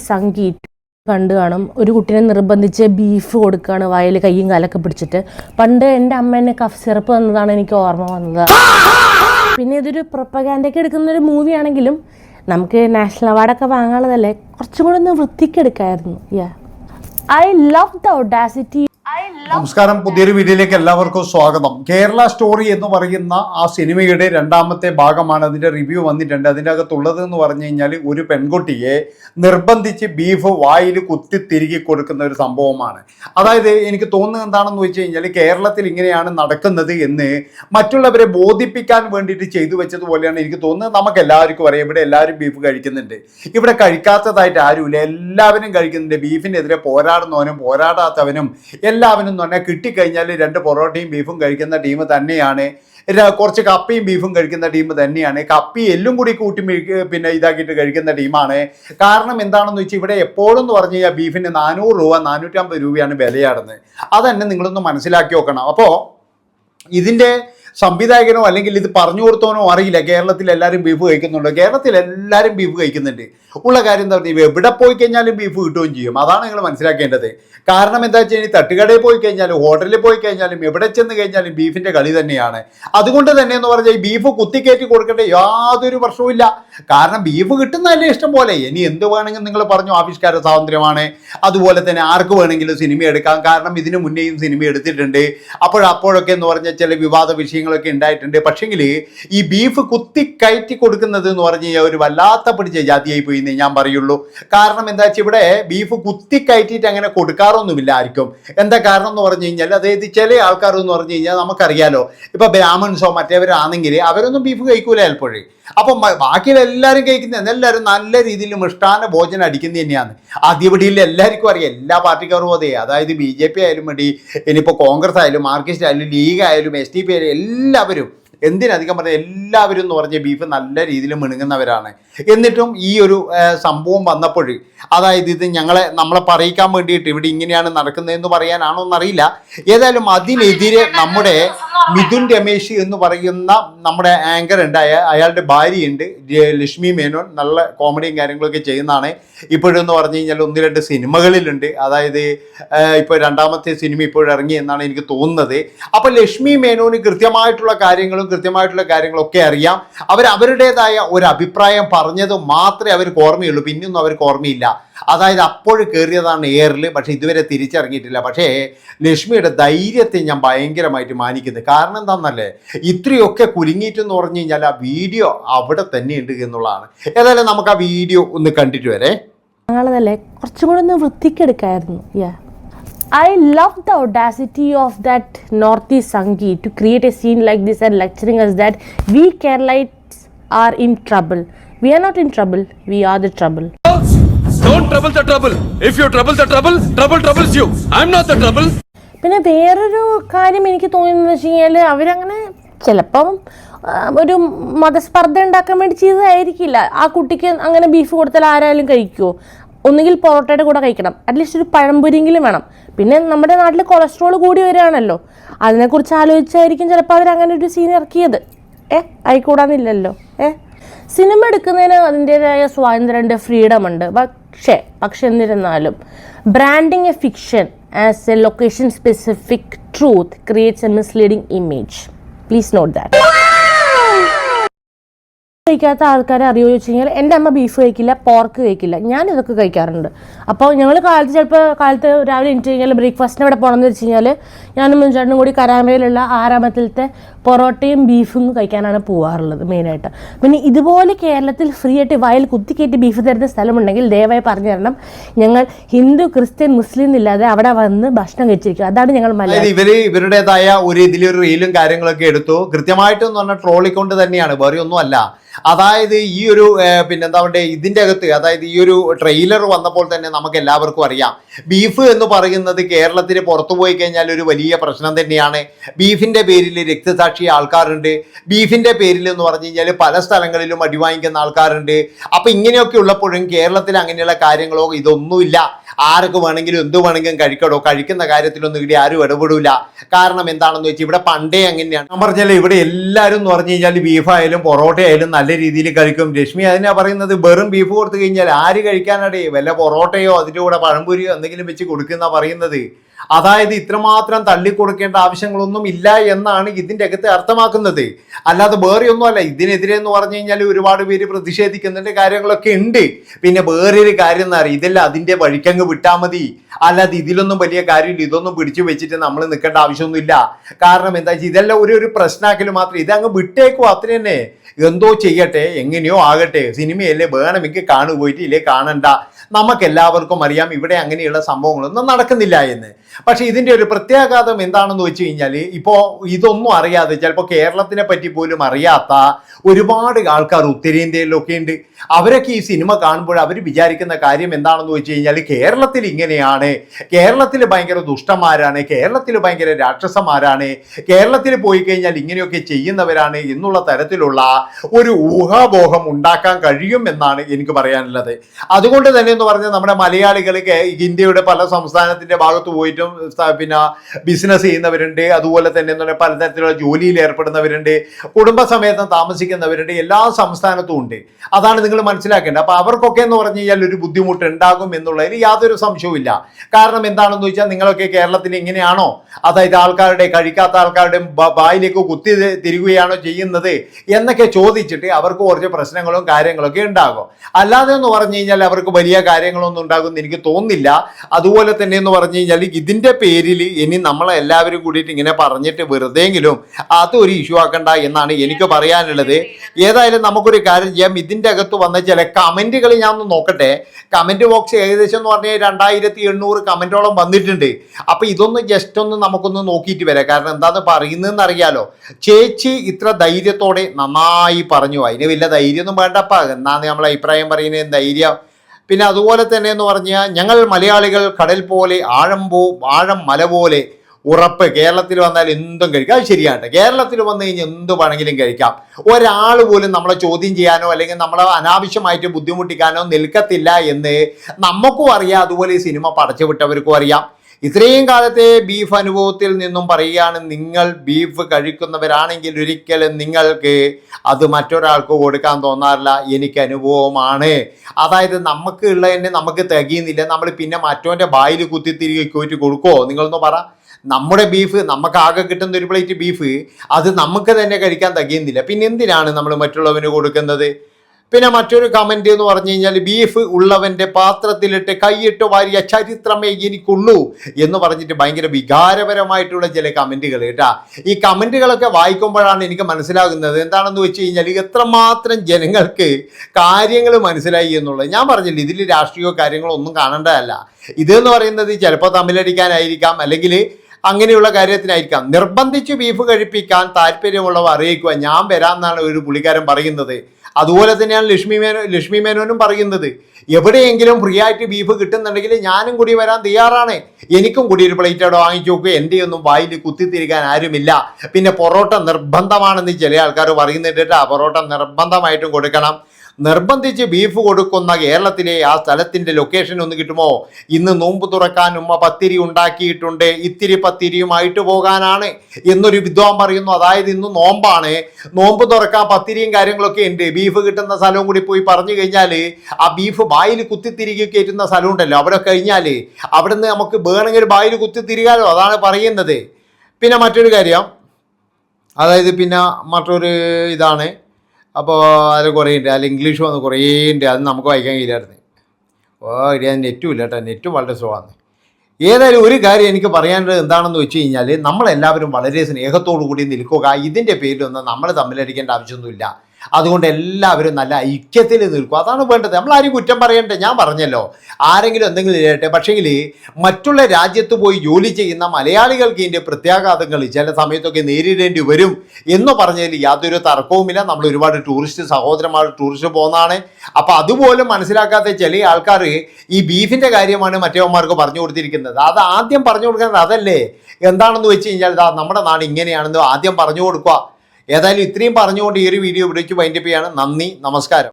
സംഗീത് കണ്ടു കാണും. ഒരു കുട്ടീനെ നിർബന്ധിച്ച് ബീഫ് കൊടുക്കുകയാണ് വയൽ കയ്യും കാലൊക്കെ പിടിച്ചിട്ട്. പണ്ട് എന്റെ അമ്മ എന്നെ കഫ് സിറപ്പ് തന്നതാണ് എനിക്ക് ഓർമ്മ വന്നത്. പിന്നെ ഇതൊരു പ്രൊപ്പഗാൻഡൊക്കെ എടുക്കുന്ന ഒരു മൂവിയാണെങ്കിലും നമുക്ക് നാഷണൽ അവാർഡൊക്കെ വാങ്ങാനുള്ളതല്ലേ? കുറച്ചും കൂടെ ഒന്ന് വൃത്തിക്കെടുക്കായിരുന്നു yeah I love the audacity നമസ്കാരം. പുതിയൊരു വീഡിയോയിലേക്ക് എല്ലാവർക്കും സ്വാഗതം. കേരള സ്റ്റോറി എന്ന് പറയുന്ന ആ സിനിമയുടെ രണ്ടാമത്തെ ഭാഗമാണ്. അതിന്റെ റിവ്യൂ വന്നിട്ടുണ്ട്. അതിന്റെ അകത്തുള്ളത് എന്ന് പറഞ്ഞു കഴിഞ്ഞാൽ ഒരു പെൺകുട്ടിയെ നിർബന്ധിച്ച് ബീഫ് വായിൽ കുത്തി തിരികെ കൊടുക്കുന്ന ഒരു സംഭവമാണ്. അതായത് എനിക്ക് തോന്നുന്നത് എന്താണെന്ന് വെച്ച് കഴിഞ്ഞാൽ കേരളത്തിൽ ഇങ്ങനെയാണ് നടക്കുന്നത് എന്ന് മറ്റുള്ളവരെ ബോധിപ്പിക്കാൻ വേണ്ടിയിട്ട് ചെയ്തു വെച്ചതുപോലെയാണ് എനിക്ക് തോന്നുന്നത്. നമുക്ക് എല്ലാവർക്കും അറിയാം. ഇവിടെ എല്ലാവരും ബീഫ് കഴിക്കുന്നുണ്ട്. ഇവിടെ കഴിക്കാത്തതായിട്ട് ആരുമില്ല. എല്ലാവരും കഴിക്കുന്നുണ്ട്. ബീഫിനെതിരെ പോരാടുന്നവനും പോരാടാത്തവനും എല്ലാവരും എന്ന് പറഞ്ഞാൽ കിട്ടിക്കഴിഞ്ഞാൽ രണ്ട് പൊറോട്ടയും ബീഫും കഴിക്കുന്ന ടീം തന്നെയാണ്. കുറച്ച് കപ്പിയും ബീഫും കഴിക്കുന്ന ടീം തന്നെയാണ്. കപ്പി എല്ലും കൂടി കൂട്ടി പിന്നെ ഇതാക്കിയിട്ട് കഴിക്കുന്ന ടീമാണ്. കാരണം എന്താണെന്ന് വെച്ചാൽ ഇവിടെ എപ്പോഴും എന്ന് പറഞ്ഞു കഴിഞ്ഞാൽ ബീഫിന് നാനൂറ് രൂപ നാനൂറ്റമ്പത് രൂപയാണ് വിലയാടുന്നത്. അതന്നെ നിങ്ങളൊന്ന് മനസ്സിലാക്കി നോക്കണം. അപ്പോൾ ഇതിന്റെ സംവിധായകനോ അല്ലെങ്കിൽ ഇത് പറഞ്ഞു കൊടുത്തവനോ അറിയില്ല. കേരളത്തിൽ എല്ലാവരും ബീഫ് കഴിക്കുന്നുണ്ട്. കേരളത്തിൽ എല്ലാവരും ബീഫ് കഴിക്കുന്നുണ്ട്. ഉള്ള കാര്യം എന്താ പറയുക എവിടെ പോയി കഴിഞ്ഞാലും ബീഫ് കിട്ടുകയും ചെയ്യും. അതാണ് നിങ്ങൾ മനസ്സിലാക്കേണ്ടത്. കാരണം എന്താ വെച്ച് കഴിഞ്ഞാൽ തട്ടുകടയിൽ പോയി കഴിഞ്ഞാലും ഹോട്ടലിൽ പോയി കഴിഞ്ഞാലും എവിടെ ചെന്ന് കഴിഞ്ഞാലും ബീഫിന്റെ കളി തന്നെയാണ്. അതുകൊണ്ട് തന്നെ എന്ന് പറഞ്ഞാൽ ഈ ബീഫ് കുത്തിക്കയറ്റി കൊടുക്കേണ്ട യാതൊരു പ്രശ്നവുമില്ല കാരണം ബീഫ് കിട്ടുന്നതല്ലേ ഇഷ്ടം പോലെ. ഇനി എന്ത് വേണമെങ്കിലും നിങ്ങൾ പറഞ്ഞു ആവിഷ്കാര സ്വാതന്ത്ര്യമാണ്. അതുപോലെ തന്നെ ആർക്ക് വേണമെങ്കിലും സിനിമ എടുക്കാം. കാരണം ഇതിനു മുന്നേയും സിനിമ എടുത്തിട്ടുണ്ട്. അപ്പോഴപ്പോഴൊക്കെ എന്ന് പറഞ്ഞാൽ ചില വിവാദ വിഷയങ്ങളൊക്കെ ഉണ്ടായിട്ടുണ്ട്. പക്ഷേങ്കിൽ ഈ ബീഫ് കുത്തി കയറ്റി കൊടുക്കുന്നത് എന്ന് പറഞ്ഞു കഴിഞ്ഞാൽ ഒരു വല്ലാത്ത പിടിച്ച ജാതിയായി പോയി ഞാൻ പറയുള്ളൂ. കാരണം എന്താ വെച്ചാൽ ഇവിടെ ബീഫ് കുത്തി കയറ്റിയിട്ട് അങ്ങനെ കൊടുക്കാറൊന്നുമില്ല ആർക്കും. എന്താ കാരണം എന്ന് പറഞ്ഞു കഴിഞ്ഞാൽ അതായത് ചില ആൾക്കാർ എന്ന് പറഞ്ഞു കഴിഞ്ഞാൽ നമുക്കറിയാലോ. ഇപ്പൊ ബ്രാഹ്മൺസോ മറ്റേവരാണെങ്കിൽ അവരൊന്നും ബീഫ് കഴിക്കൂല ചിലപ്പോഴേ. അപ്പം ബാക്കിയുള്ള എല്ലാവരും കഴിക്കുന്ന എല്ലാവരും നല്ല രീതിയിൽ മിഷ്ടാന ഭോജനം അടിക്കുന്നത് തന്നെയാണ്. അതിവിടിയിൽ എല്ലാവർക്കും അറിയാം. എല്ലാ പാർട്ടിക്കാരും അതെ. അതായത് ബി ജെ പി ആയാലും വേണ്ടി ഇനിയിപ്പോൾ കോൺഗ്രസ് ആയാലും മാർക്സിസ്റ്റ് ആയാലും ലീഗ് ആയാലും എസ് ഡി പി ആയാലും എല്ലാവരും എന്തിനധികം പറഞ്ഞാൽ എല്ലാവരും എന്ന് പറഞ്ഞ ബീഫ് നല്ല രീതിയിൽ മിണുങ്ങുന്നവരാണ്. എന്നിട്ടും ഈ ഒരു സംഭവം വന്നപ്പോൾ അതായത് ഇത് ഞങ്ങളെ നമ്മളെ പറയിക്കാൻ വേണ്ടിയിട്ട് ഇവിടെ ഇങ്ങനെയാണ് നടക്കുന്നതെന്ന് പറയാനാണോ എന്നറിയില്ല. ഏതായാലും അതിനെതിരെ നമ്മുടെ മിഥുൻ രമേശ് എന്ന് പറയുന്ന നമ്മുടെ ആങ്കർ ഉണ്ട്. അയാളുടെ ഭാര്യയുണ്ട്. ലക്ഷ്മി മേനോൻ നല്ല കോമഡിയും കാര്യങ്ങളൊക്കെ ചെയ്യുന്നതാണ്. ഇപ്പോഴെന്ന് പറഞ്ഞു കഴിഞ്ഞാൽ ഒന്ന് രണ്ട് സിനിമകളിലുണ്ട്. അതായത് ഇപ്പോൾ രണ്ടാമത്തെ സിനിമ ഇപ്പോഴിറങ്ങി എന്നാണ് എനിക്ക് തോന്നുന്നത്. അപ്പോൾ ലക്ഷ്മി മേനോന് കൃത്യമായിട്ടുള്ള കാര്യങ്ങളും കൃത്യമായിട്ടുള്ള കാര്യങ്ങളൊക്കെ അറിയാം. അവർ അവരുടേതായ ഒരു അഭിപ്രായം പറഞ്ഞത് മാത്രമേ അവർക്ക് ഓർമ്മയുള്ളൂ. പിന്നെയൊന്നും അവർക്ക് ഓർമ്മയില്ല. അതായത് അപ്പോൾ കയറിയതാണ് എയറിൽ പക്ഷേ ഇതുവരെ തിരിച്ചറിഞ്ഞിട്ടില്ല. പക്ഷേ ലക്ഷ്മിയുടെ ധൈര്യത്തെ ഞാൻ ഭയങ്കരമായിട്ട് മാനിക്കുന്നത് കാരണം എന്താണെന്നല്ലേ ഇത്രയൊക്കെ കുലുങ്ങിയിട്ടെന്ന് പറഞ്ഞു കഴിഞ്ഞാൽ ആ വീഡിയോ അവിടെ തന്നെ ഉണ്ട് എന്നുള്ളതാണ്. ഏതായാലും നമുക്ക് ആ വീഡിയോ ഒന്ന് കണ്ടിട്ട് വരെ. ഞങ്ങളതല്ലേ? കുറച്ചും കൂടെ ഒന്ന് വൃത്തിക്കെടുക്കായിരുന്നു. Yeah the audacity of that north east sanghi to create a scene like this and lecturing us that we Keralites are in trouble we are not in trouble we are the trouble. Don't trouble the trouble. If you trouble the trouble, trouble troubles you. I'm not the trouble. പിന്നെ വേറൊരു കാര്യം എനിക്ക് തോന്നുന്നത് വെച്ച് കഴിഞ്ഞാൽ അവരങ്ങനെ ചിലപ്പം ഒരു മതസ്പർദ്ധ ഉണ്ടാക്കാൻ വേണ്ടി ചെയ്തതായിരിക്കില്ല. ആ കുട്ടിക്ക് അങ്ങനെ ബീഫ് കൊടുത്താൽ ആരായാലും കഴിക്കുമോ ഒന്നുകിൽ പൊറോട്ടയുടെ കൂടെ കഴിക്കണം. അറ്റ്ലീസ്റ്റ് ഒരു പഴംപൊരിയെങ്കിലും വേണം. പിന്നെ നമ്മുടെ നാട്ടിൽ കൊളസ്ട്രോൾ കൂടി വരികയാണല്ലോ. അതിനെക്കുറിച്ച് ആലോചിച്ചായിരിക്കും ചിലപ്പോൾ അവർ അങ്ങനെ ഒരു സീൻ ഇറക്കിയത്. ഏ? ആയിക്കൂടാന്നില്ലല്ലോ. ഏ? സിനിമ എടുക്കുന്നതിന് അതിന്റെതായ സ്വാതന്ത്ര്യമുണ്ട് ഫ്രീഡം ഉണ്ട്. പക്ഷേ പക്ഷെ എന്നിരുന്നാലും branding a fiction as a location specific truth creates a misleading image please note that കഴിക്കാത്ത ആൾക്കാരെ അറിയോ ചോദിച്ചു കഴിഞ്ഞാൽ എന്റെ അമ്മ ബീഫ് കഴിക്കില്ല പോർക്ക് കഴിക്കില്ല. ഞാൻ ഇതൊക്കെ കഴിക്കാറുണ്ട്. അപ്പോൾ ഞങ്ങൾ കാലത്ത് ചിലപ്പോൾ കാലത്ത് രാവിലെ എണീറ്റ് കഴിഞ്ഞാൽ ബ്രേക്ക്ഫാസ്റ്റിന് ഇവിടെ പോകണമെന്ന് വെച്ച് കഴിഞ്ഞാൽ ഞാനും മുൻചാണ്ടും കൂടി കരാമയിലുള്ള ആറാമത്തിലത്തെ പൊറോട്ടയും ബീഫും കഴിക്കാനാണ് പോവാറുള്ളത് മെയിനായിട്ട്. പിന്നെ ഇതുപോലെ കേരളത്തിൽ ഫ്രീ ആയിട്ട് വയൽ കുത്തിക്കയറ്റി ബീഫ് തരുന്ന സ്ഥലമുണ്ടെങ്കിൽ ദയവായി പറഞ്ഞു തരണം. ഞങ്ങൾ ഹിന്ദു ക്രിസ്ത്യൻ മുസ്ലിം എന്നില്ലാതെ അവിടെ വന്ന് ഭക്ഷണം കഴിച്ചിരിക്കും. അതാണ് ഞങ്ങൾ മലയാളം ഇവർ ഇവരുടേതായ ഒരു ഇതിലൊരു റീലും കാര്യങ്ങളൊക്കെ എടുത്തു. കൃത്യമായിട്ടും പറഞ്ഞാൽ ട്രോളിക്കൊണ്ട് തന്നെയാണ്. വേറെ ഒന്നുമല്ല. അതായത് ഈ ഒരു പിന്നെ എന്താ പറയുക ഇതിന്റെ അകത്ത് അതായത് ഈ ഒരു ട്രെയിലർ വന്നപ്പോൾ തന്നെ നമുക്ക് എല്ലാവർക്കും അറിയാം. ബീഫ് എന്ന് പറയുന്നത് കേരളത്തിന് പുറത്തു പോയി കഴിഞ്ഞാൽ ഒരു വലിയ പ്രശ്നം തന്നെയാണ്. ബീഫിന്റെ പേരിൽ രക്തസാക്ഷി ആൾക്കാരുണ്ട്. ബീഫിന്റെ പേരിൽ എന്ന് പറഞ്ഞു കഴിഞ്ഞാൽ പല സ്ഥലങ്ങളിലും അടി അടിവാങ്ങിക്കുന്ന ആൾക്കാരുണ്ട്. അപ്പം ഇങ്ങനെയൊക്കെ ഉള്ളപ്പോഴും കേരളത്തിൽ അങ്ങനെയുള്ള കാര്യങ്ങളോ ഇതൊന്നുമില്ല. ആർക്ക് വേണമെങ്കിലും എന്ത് വേണമെങ്കിലും കഴിക്കടോ കഴിക്കുന്ന കാര്യത്തിലൊന്നും ഇവിടെ ആരും ഇടപെടില്ല കാരണം എന്താണെന്ന് വെച്ചാൽ ഇവിടെ പണ്ടേ അങ്ങനെയാണ്. ഞാൻ പറഞ്ഞാൽ ഇവിടെ എല്ലാവരും എന്ന് പറഞ്ഞു കഴിഞ്ഞാൽ ബീഫായാലും പൊറോട്ട ആയാലും നല്ല രീതിയിൽ കഴിക്കും. രശ്മി അതിനാ പറയുന്നത് വെറും ബീഫ് കൊടുത്തു കഴിഞ്ഞാൽ ആര് കഴിക്കാനടേ? വല്ല പൊറോട്ടയോ അതിന്റെ കൂടെ പഴംപൊരിയോ എന്തെങ്കിലും വെച്ച് കൊടുക്കുന്ന പറയുന്നത്. അതായത് ഇത്രമാത്രം തള്ളിക്കൊടുക്കേണ്ട ആവശ്യങ്ങളൊന്നും ഇല്ല എന്നാണ് ഇതിന്റെ അകത്ത് അർത്ഥമാക്കുന്നത്. അല്ലാതെ വേറെ ഒന്നുമല്ല ഇതിനെതിരെ എന്ന് പറഞ്ഞു കഴിഞ്ഞാൽ ഒരുപാട് പേര് പ്രതിഷേധിക്കുന്നതിന്റെ കാര്യങ്ങളൊക്കെ ഉണ്ട്. പിന്നെ വേറൊരു കാര്യം എന്ന് അറിയാം ഇതെല്ലാം അതിന്റെ വഴിക്കങ്ങ് വിട്ടാൽ മതി. അല്ലാതെ ഇതിലൊന്നും വലിയ കാര്യമില്ല. ഇതൊന്നും പിടിച്ചു വെച്ചിട്ട് നമ്മൾ നിൽക്കേണ്ട ആവശ്യമൊന്നുമില്ല. കാരണം എന്താ വെച്ചാൽ ഇതെല്ലാം ഒരു ഒരു പ്രശ്നമാക്കൽ മാത്രം. ഇതങ്ങ് വിട്ടേക്കും. അത്ര തന്നെ എന്തോ ചെയ്യട്ടെ എങ്ങനെയോ ആകട്ടെ സിനിമയല്ലേ വേണമെങ്കിൽ കാണു പോയിട്ട് ഇല്ലേ കാണണ്ട. നമുക്ക് എല്ലാവർക്കും അറിയാം ഇവിടെ അങ്ങനെയുള്ള സംഭവങ്ങളൊന്നും നടക്കുന്നില്ല എന്ന്. പക്ഷേ ഇതിന്റെ ഒരു പ്രത്യാഘാതം എന്താണെന്ന് വെച്ച് കഴിഞ്ഞാൽ ഇപ്പോൾ ഇതൊന്നും അറിയാതെ ചിലപ്പോൾ കേരളത്തിനെ പറ്റി പോലും അറിയാത്ത ഒരുപാട് ആൾക്കാർ ഉത്തരേന്ത്യയിലൊക്കെ ഉണ്ട്. അവരൊക്കെ ഈ സിനിമ കാണുമ്പോൾ അവർ വിചാരിക്കുന്ന കാര്യം എന്താണെന്ന് വെച്ച് കഴിഞ്ഞാൽ കേരളത്തിൽ ഇങ്ങനെയാണ്. കേരളത്തിൽ ഭയങ്കര ദുഷ്ടന്മാരാണ്. കേരളത്തിൽ ഭയങ്കര രാക്ഷസന്മാരാണ്. കേരളത്തിൽ പോയി കഴിഞ്ഞാൽ ഇങ്ങനെയൊക്കെ ചെയ്യുന്നവരാണ് എന്നുള്ള തരത്തിലുള്ള ഒരു ഊഹാബോഹം ഉണ്ടാക്കാൻ കഴിയും എന്നാണ് എനിക്ക് പറയാനുള്ളത്. അതുകൊണ്ട് തന്നെ എന്ന് പറഞ്ഞാൽ നമ്മുടെ മലയാളികൾ ഇന്ത്യയുടെ പല സംസ്ഥാനത്തിന്റെ ഭാഗത്ത് പോയിട്ടും സ്ഥ- പിന്നെ ബിസിനസ് ചെയ്യുന്നവരുണ്ട്. അതുപോലെ തന്നെ എന്ന് പറഞ്ഞാൽ പലതരത്തിലുള്ള ജോലിയിൽ ഏർപ്പെടുന്നവരുണ്ട്. കുടുംബസമേതം താമസിക്കുന്നവരുണ്ട്. എല്ലാ സംസ്ഥാനത്തും ഉണ്ട്. അതാണ് നിങ്ങൾ മനസ്സിലാക്കേണ്ടത്. അപ്പൊ അവർക്കൊക്കെ എന്ന് പറഞ്ഞു കഴിഞ്ഞാൽ ഒരു ബുദ്ധിമുട്ട് ഉണ്ടാകും എന്നുള്ളതിൽ യാതൊരു സംശയവുമില്ല കാരണം എന്താണെന്ന് വെച്ചാൽ നിങ്ങളൊക്കെ കേരളത്തിൽ ഇങ്ങനെയാണോ? അതായത് ആൾക്കാരുടെ കഴിക്കാത്ത ആൾക്കാരുടെ ബായിലേക്ക് കുത്തി തിരികുകയാണോ ചെയ്യുന്നത് എന്നൊക്കെ ചോദിച്ചിട്ട് അവർക്ക് കുറച്ച് പ്രശ്നങ്ങളും കാര്യങ്ങളൊക്കെ ഉണ്ടാകും. അല്ലാതെ എന്ന് പറഞ്ഞു കഴിഞ്ഞാൽ അവർക്ക് വലിയ കാര്യങ്ങളൊന്നും ഉണ്ടാകുമെന്ന് എനിക്ക് തോന്നുന്നില്ല. അതുപോലെ തന്നെ എന്ന് പറഞ്ഞു കഴിഞ്ഞാൽ ഇതിന്റെ പേരിൽ ഇനി നമ്മളെല്ലാവരും കൂടിയിട്ട് ഇങ്ങനെ പറഞ്ഞിട്ട് വെറുതെങ്കിലും അതൊരു ഇഷ്യൂ ആക്കണ്ട എന്നാണ് എനിക്ക് പറയാനുള്ളത്. ഏതായാലും നമുക്കൊരു കാര്യം ചെയ്യാം. ഇതിന്റെ അകത്ത് വന്ന ചില കമന്റുകൾ ഞാൻ ഒന്ന് നോക്കട്ടെ. കമന്റ് ബോക്സ് ഏകദേശം എന്ന് പറഞ്ഞാൽ രണ്ടായിരത്തി എണ്ണൂറ് കമന്റോളം വന്നിട്ടുണ്ട്. അപ്പോൾ ഇതൊന്ന് ജസ്റ്റ് ഒന്ന് നമുക്കൊന്ന് നോക്കിയിട്ട് വരാം. കാരണം എന്താന്ന് പറയുന്നതെന്ന് അറിയാലോ ചേച്ചി ഇത്ര ധൈര്യത്തോടെ നന്നായി പറഞ്ഞു. അതിന് വലിയ ധൈര്യമൊന്നും വേണ്ടപ്പാ. എന്നാന്ന് നമ്മളെ അഭിപ്രായം പറയുന്നത്. ധൈര്യം പിന്നെ അതുപോലെ തന്നെ എന്ന് പറഞ്ഞാൽ ഞങ്ങൾ മലയാളികൾ കടൽ പോലെ ആഴം പോ ആഴം മല പോലെ ഉറപ്പ് കേരളത്തിൽ വന്നാൽ എന്തും കഴിക്കാം. അത് ശരിയാണ് കേരളത്തിൽ വന്നു കഴിഞ്ഞാൽ എന്ത് വേണമെങ്കിലും കഴിക്കാം. ഒരാൾ പോലും നമ്മളെ ചോദ്യം ചെയ്യാനോ അല്ലെങ്കിൽ നമ്മളെ അനാവശ്യമായിട്ട് ബുദ്ധിമുട്ടിക്കാനോ നിൽക്കത്തില്ല എന്ന് നമുക്കും അറിയാം. അതുപോലെ ഈ സിനിമ പടച്ചു വിട്ടവർക്കും അറിയാം. ഇത്രയും കാലത്തെ ബീഫ് അനുഭവത്തിൽ നിന്നും പറയുകയാണ് നിങ്ങൾ ബീഫ് കഴിക്കുന്നവരാണെങ്കിൽ ഒരിക്കലും നിങ്ങൾക്ക് അത് മറ്റൊരാൾക്ക് കൊടുക്കാൻ തോന്നാറില്ല. എനിക്ക് അനുഭവമാണ്. അതായത് നമുക്ക് ഉള്ളതിന് നമുക്ക് തികയുന്നില്ല. നമ്മൾ പിന്നെ മറ്റോന്റെ ബായിൽ കുത്തിത്തിരികെ കയറ്റി കൊടുക്കുമോ നിങ്ങളൊന്ന് പറ. നമ്മുടെ ബീഫ് നമുക്ക് ആകെ കിട്ടുന്ന ഒരു പ്ലേറ്റ് ബീഫ് അത് നമുക്ക് തന്നെ കഴിക്കാൻ തികയുന്നില്ല. പിന്നെ എന്തിനാണ് നമ്മൾ മറ്റുള്ളവന് കൊടുക്കുന്നത്? പിന്നെ മറ്റൊരു കമന്റ് എന്ന് പറഞ്ഞു കഴിഞ്ഞാൽ ബീഫ് ഉള്ളവന്റെ പാത്രത്തിലിട്ട് കൈയിട്ട് വാരിയ ചരിത്രമേ എനിക്കുള്ളൂ എന്ന് പറഞ്ഞിട്ട് ഭയങ്കര വികാരപരമായിട്ടുള്ള ചില കമന്റുകൾ കേട്ടാ. ഈ കമന്റുകളൊക്കെ വായിക്കുമ്പോഴാണ് എനിക്ക് മനസ്സിലാകുന്നത് എന്താണെന്ന് വെച്ച് കഴിഞ്ഞാൽ എത്രമാത്രം ജനങ്ങൾക്ക് കാര്യങ്ങൾ മനസ്സിലായി എന്നുള്ളത്. ഞാൻ പറഞ്ഞില്ല ഇതിൽ രാഷ്ട്രീയ കാര്യങ്ങളോ ഒന്നും കാണേണ്ടതല്ല. ഇതെന്ന് പറയുന്നത് ചിലപ്പോൾ തമ്മിലടിക്കാനായിരിക്കാം. അല്ലെങ്കിൽ അങ്ങനെയുള്ള കാര്യത്തിനായിരിക്കാം. നിർബന്ധിച്ച് ബീഫ് കഴിപ്പിക്കാൻ താല്പര്യമുള്ളവ അറിയിക്കുക. ഞാൻ വരാമെന്നാണ് ഒരു പുള്ളിക്കാരൻ പറയുന്നത്. അതുപോലെ തന്നെയാണ് ലക്ഷ്മി മേനോ ലക്ഷ്മി മേനോനും പറയുന്നത്. എവിടെയെങ്കിലും ഫ്രീ ആയിട്ട് ബീഫ് കിട്ടുന്നുണ്ടെങ്കിൽ ഞാനും കൂടി വരാൻ തയ്യാറാണ്. എനിക്കും കൂടി ഒരു പ്ലേറ്റ് അവിടെ വാങ്ങിച്ചു നോക്കുക എന്റെ ഒന്നും വായിൽ കുത്തിത്തിരിക്കാൻ ആരുമില്ല. പിന്നെ പൊറോട്ട നിർബന്ധമാണെന്ന് ചില ആൾക്കാർ പറയുന്നുണ്ട് കേട്ടോ. പൊറോട്ട നിർബന്ധമായിട്ടും കൊടുക്കണം. നിർബന്ധിച്ച് ബീഫ് കൊടുക്കുന്ന കേരളത്തിലെ ആ സ്ഥലത്തിന്റെ ലൊക്കേഷൻ ഒന്ന് കിട്ടുമോ? ഇന്ന് നോമ്പ് തുറക്കാൻ ഉമ്മ പത്തിരി ഉണ്ടാക്കിയിട്ടുണ്ട്. ഇത്തിരി പത്തിരിയുമായിട്ട് പോകാനാണ് എന്നൊരു വിദ്വാൻ പറയുന്നു. അതായത് ഇന്ന് നോമ്പാണ്. നോമ്പ് തുറക്കാൻ പത്തിരിയും കാര്യങ്ങളൊക്കെ ഉണ്ട്. ബീഫ് കിട്ടുന്ന സ്ഥലവും കൂടി പോയി പറഞ്ഞു കഴിഞ്ഞാൽ ആ ബീഫ് ബായിൽ കുത്തിത്തിരികെ കയറ്റുന്ന സ്ഥലം ഉണ്ടല്ലോ അവിടെ കഴിഞ്ഞാൽ അവിടെ നിന്ന് നമുക്ക് വേണമെങ്കിൽ ബായിൽ കുത്തിത്തിരികാലോ? അതാണ് പറയുന്നത്. പിന്നെ മറ്റൊരു കാര്യം. അതായത് പിന്നെ മറ്റൊരു ഇതാണ്. അപ്പോൾ അതിൽ കുറേ ഉണ്ട് അതിൽ ഇംഗ്ലീഷ് വന്ന് കുറേ ഉണ്ട് അത് നമുക്ക് വായിക്കാൻ കഴിയില്ലായിരുന്നു ഓ ഇടിയാ നെറ്റും ഇല്ല കേട്ടോ. നെറ്റും വളരെ സുഖമാണ്. ഏതായാലും ഒരു കാര്യം എനിക്ക് പറയാനുള്ളത് എന്താണെന്ന് വെച്ച് കഴിഞ്ഞാൽ നമ്മളെല്ലാവരും വളരെ സ്നേഹത്തോടു കൂടി നിൽക്കുക. ഇതിന്റെ പേരിലൊന്നും നമ്മൾ തമ്മിലടിക്കേണ്ട ആവശ്യമൊന്നുമില്ല. അതുകൊണ്ട് എല്ലാവരും നല്ല ഐക്യത്തിൽ നിൽക്കും. അതാണ് വേണ്ടത്. നമ്മൾ ആരും കുറ്റം പറയണ്ടേ? ഞാൻ പറഞ്ഞല്ലോ. ആരെങ്കിലും എന്തെങ്കിലും ചെയ്യട്ടെ? പക്ഷേങ്കിൽ മറ്റുള്ള രാജ്യത്ത് പോയി ജോലി ചെയ്യുന്ന മലയാളികൾക്ക് ഇതിന്റെ പ്രത്യാഘാതങ്ങൾ ചില സമയത്തൊക്കെ നേരിടേണ്ടി വരും എന്ന് പറഞ്ഞതിൽ യാതൊരു തർക്കവുമില്ല. നമ്മൾ ഒരുപാട് ടൂറിസ്റ്റ് സഹോദരന്മാർ ടൂറിസ്റ്റ് പോകുന്നതാണ്. അപ്പോൾ അതുപോലും മനസ്സിലാക്കാത്ത ചില ആൾക്കാർ ഈ ബീഫിന്റെ കാര്യമാണ് മറ്റേവന്മാർക്ക് പറഞ്ഞു കൊടുത്തിരിക്കുന്നത്. അത് ആദ്യം പറഞ്ഞു കൊടുക്കുന്നത് അതല്ലേ? എന്താണെന്ന് വെച്ച് കഴിഞ്ഞാൽ നമ്മുടെ നാട് ഇങ്ങനെയാണെന്ന് ആദ്യം പറഞ്ഞു കൊടുക്കുക. ഏതായാലും ഇത്രയും പറഞ്ഞുകൊണ്ട് ഈ ഒരു വീഡിയോ ഇവിടേക്ക് വൈൻഡപ്പ് ചെയ്യാണ്. നന്ദി നമസ്കാരം.